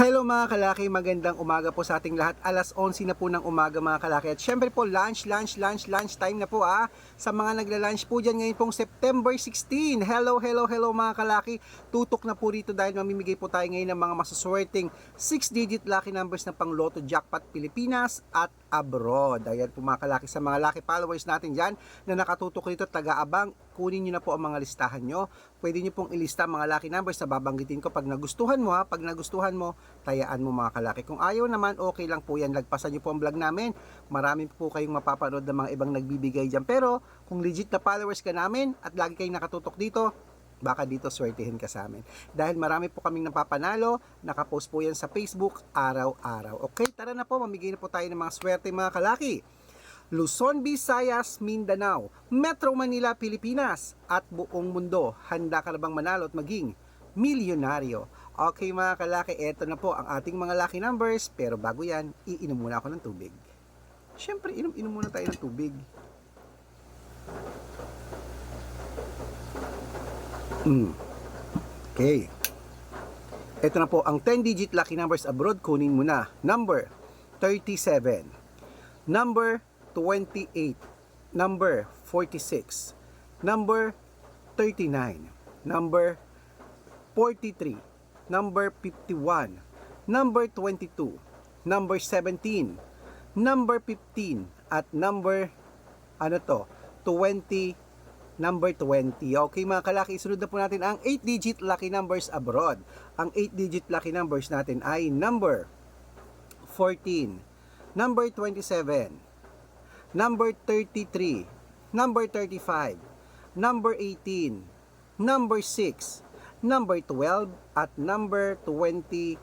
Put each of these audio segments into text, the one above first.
Hello mga kalaki, magandang umaga po sa ating lahat. Alas 11 na po ng umaga mga kalaki. At syempre po, lunch, lunch, lunch, lunch time na po ah. Sa mga nagla-lunch po dyan ngayon pong September 16. Hello, hello, hello mga kalaki. Tutok na po rito dahil mamimigay po tayo ngayon ng mga masuswerteng 6-digit lucky numbers ng pang Lotto Jackpot Pilipinas at abroad. Ayan po sa mga lucky followers natin dyan na nakatutok rito taga-abang. Kunin nyo na po ang mga listahan nyo. Pwede nyo pong ilista mga lucky numbers na babanggitin ko pag nagustuhan mo ha. Pag nagustuhan mo, tayaan mo mga kalaki. Kung ayaw naman, okay lang po yan. Lagpasan nyo po ang vlog namin. Marami po kayong mapapanood ng mga ibang nagbibigay dyan. Pero kung legit na followers ka namin at lagi kayong nakatutok dito, baka dito swertihin ka sa amin. Dahil marami po kaming napapanalo, nakapost po yan sa Facebook araw-araw. Okay, tara na po, mamigay na po tayo ng mga swerte mga kalaki. Luzon, Visayas, Mindanao, Metro Manila, Pilipinas, at buong mundo. Handa ka na bang manalo at maging milyonaryo? Okay mga kalaki, eto na po ang ating mga lucky numbers. Pero bago yan, iinom muna ako ng tubig. Siyempre, inom-inom muna tayo ng tubig. Mm. Okay. Ito na po ang 10-digit lucky numbers abroad. Kunin mo na. Number 37. Number 28. Number 46. Number 39. Number 43. Number 51. Number 22. Number 17. Number 15. At number, ano to, 20 number 20. Okay mga kalaki, isunod na po natin ang 8-digit lucky numbers abroad. Ang 8-digit lucky numbers natin ay number 14, number 27, number 33, number 35, number 18, number 6, number 12, at number 24.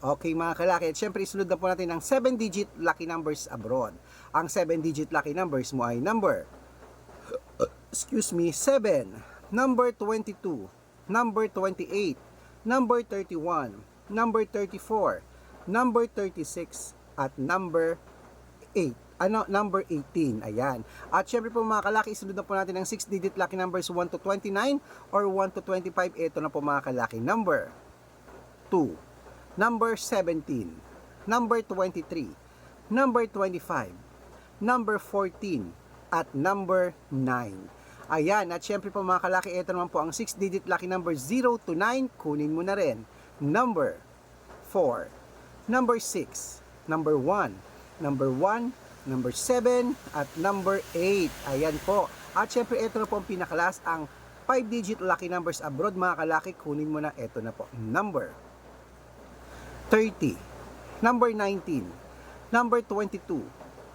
Okay mga kalaki, at syempre isunod na po natin ang 7-digit lucky numbers abroad. Ang 7-digit lucky numbers mo ay number excuse me, 7, number 22, number 28, number 31, number 34, number 36, at number 8. Ano, number 18. Ayan. At syempre po mga kalaki, isunod na po natin ang 6-digit lucky numbers 1 to 29 or 1 to 25. Ito na po mga kalaki. Number 2, number 17, number 23, number 25, number 14, at number 9. Ayan, at syempre po mga kalaki, ito naman po ang 6-digit lucky number 0 to 9. Kunin mo na rin. Number 4, number 6, number 1, number 1, number 7, at number 8. Ayan po. At syempre, ito na po ang pinakalas, ang 5-digit lucky numbers abroad mga kalaki. Kunin mo na, ito na po. Number 30, number 19, number 22,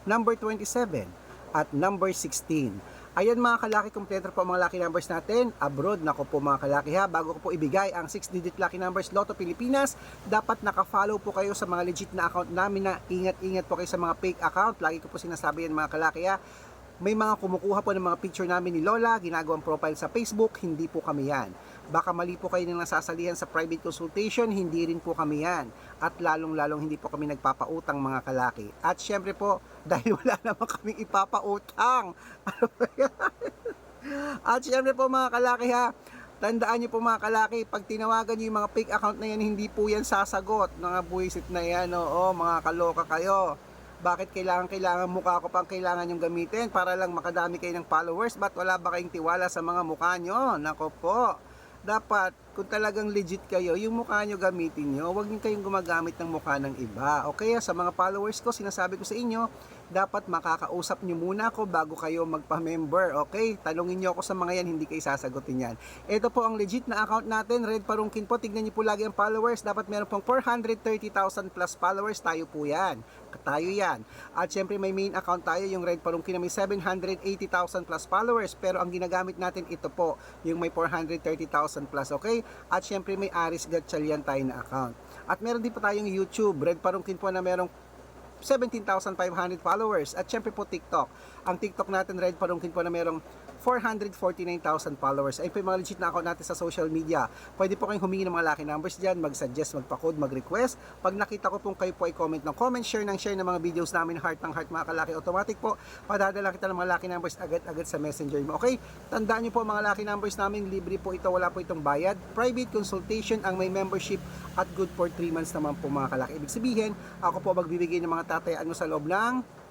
number 27, at number 16. Ayan mga kalaki, kompleto po ang mga lucky numbers natin. Abroad, nako po mga kalaki ha. Bago ko po ibigay ang 6-digit lucky numbers Lotto Pilipinas, dapat naka-follow po kayo sa mga legit na account namin na ingat-ingat po kayo sa mga fake account. Lagi ko po sinasabi yan mga kalaki ha. May mga kumukuha po ng mga picture namin ni Lola, ginagawang profile sa Facebook, hindi po kami yan. Baka mali po kayo nang nasasalihan sa private consultation, hindi rin po kami yan. At lalong-lalong hindi po kami nagpapautang mga kalaki. At syempre po, dahil wala naman kaming ipapautang. At syempre po mga kalaki ha, tandaan niyo po mga kalaki, pag tinawagan niyo yung mga fake account na yan, hindi po yan sasagot. Mga buwisit na yan, oo, mga kaloka kayo. Bakit kailangan kailangan mukha ko pang kailangan yung gamitin para lang makadami kayo ng followers? Ba't wala ba kayong tiwala sa mga mukha nyo? Nako po. Dapat, kung talagang legit kayo, yung mukha nyo gamitin nyo, huwag nyo kayong gumagamit ng mukha ng iba. O kaya sa mga followers ko, sinasabi ko sa inyo, dapat makakausap nyo muna ako bago kayo magpa-member. Okay? Talungin nyo ako sa mga yan, hindi kayo sasagutin yan. Ito po ang legit na account natin, Red Parungkin po. Tignan nyo po lagi ang followers. Dapat meron pong 430,000 plus followers. Tayo po yan. Tayo yan. At syempre may main account tayo, yung Red Parungkin na may 780,000 plus followers. Pero ang ginagamit natin ito po, yung may 430,000 plus. Okay? At syempre may Aris Gatchalian tayo na account. At meron din po tayong YouTube, Red Parungkin po na merong 17,500 followers. At syempre po TikTok. Ang TikTok natin, Red Parungkin po na merong 449,000 followers. Ayun po mga legit na account natin sa social media. Pwede po kayong humingi ng mga lucky numbers dyan, mag-suggest, magpa-code, mag-request. Pag nakita ko pong kayo po ay comment ng comment, share ng share ng mga videos namin, heart ng heart mga kalaki, automatic po, padadala kita ng mga lucky numbers agad-agad sa messenger mo. Okay? Tandaan nyo po mga lucky numbers namin, libre po ito, wala po itong bayad. Private consultation ang may membership at good for 3 months naman po mga kalaki. Ibig sabihin, ako po magbibigay ng mga tatayaan mo sa loob ng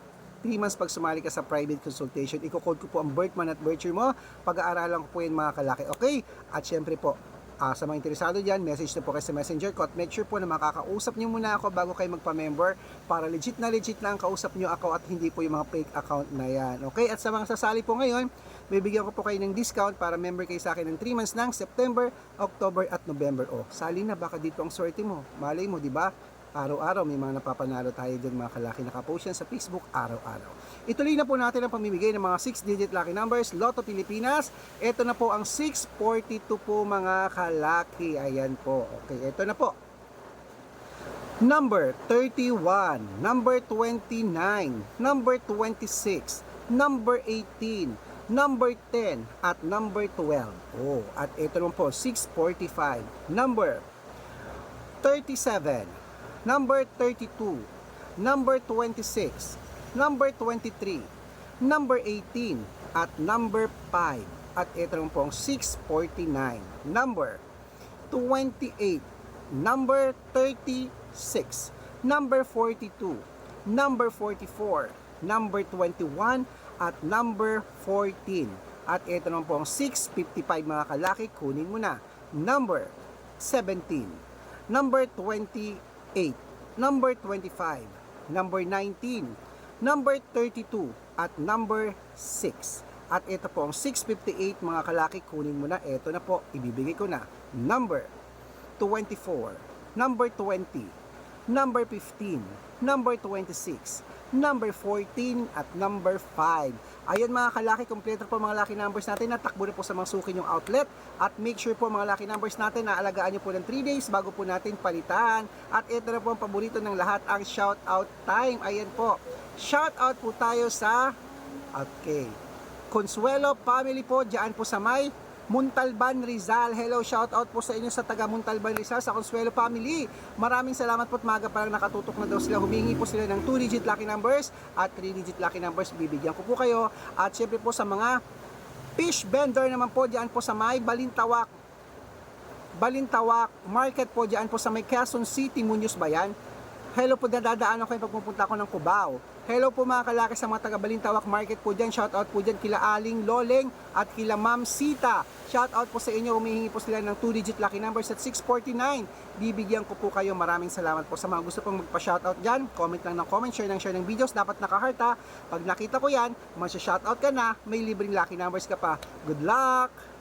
3 months pag sumali ka sa private consultation. Iko-code ko po ang birth month at birth year mo. Pag-aaralan ko po yan mga kalaki. Okay? At syempre po, ah, sa mga interesado dyan, message na po kayo sa messenger ko at make sure po na makakausap nyo muna ako bago kayo magpa-member para legit na legit lang kausap nyo ako at hindi po yung mga fake account na yan. Okay? At sa mga sasali po ngayon, bibigyan ko po kayo ng discount para member kayo sa akin ng 3 months ng September, October at November. O, sali na baka dito ang swerte mo. Malay mo, di ba? Araw-araw may mga napapanalo tayo dyan mga kalaki nakapost yan sa Facebook araw-araw. Ituloy na po natin ang pamimigay ng mga 6-digit lucky numbers, Lotto Pilipinas. Ito na po ang 642 po mga kalaki. Ayan po. Okay, ito na po. Number 31, number 29, number 26, number 18, number 10, at number 12. Oh, at ito naman po, 645. Number 37, number 32, number 26, number 23, number 18, at number 5. At ito naman po ang 649. Number 28, number 36, number 42, number 44, number 21, at number 14. At ito naman po ang 655 mga kalaki, kunin mo na. Number 17, number 28, number 25, number 19, number 32, at number 6. At ito po ang 658 mga kalaki, kunin mo na. Ito na po, ibibigay ko na. Number 24, number 20, number 15, number 26, number 14, at number 5. Ayan mga kalaki, kompleto po mga lucky numbers natin. Natakbo na po sa mga suki yung outlet. At make sure po mga lucky numbers natin na alagaan nyo po ng 3 days bago po natin palitan. At ito na po ang paborito ng lahat, ang shout out time. Ayan po. Shout out po tayo sa Okay. Consuelo family po, diyan po sa may Muntalban Rizal. Hello, shout out po sa inyo sa taga Muntalban Rizal sa Consuelo family. Maraming salamat po at maga pa lang nakatutok na daw sila. Humingi po sila ng 2 digit lucky numbers at 3 digit lucky numbers. Bibigyan ko po kayo. At syempre po sa mga fish vendor naman po diyan po sa may Balintawak Balintawak Market po diyan po sa may Quezon City, Muñoz Bayan. Hello po, dadadaanan ko yung pagpupunta ko ng Cubao. Hello po mga kalaki sa mga taga Balintawak Market po dyan. Shout out po dyan kila Aling Loleng at kila Ma'am Sita. Shout out po sa inyo. Humihingi po sila ng 2-digit lucky numbers at 649. Bibigyan ko po kayo. Maraming salamat po sa mga gusto pong magpa-shoutout dyan. Comment lang ng comment, share ng share ng videos. Dapat naka-heart ha. Pag nakita ko yan, masya-shoutout ka na, may libreng lucky numbers ka pa. Good luck!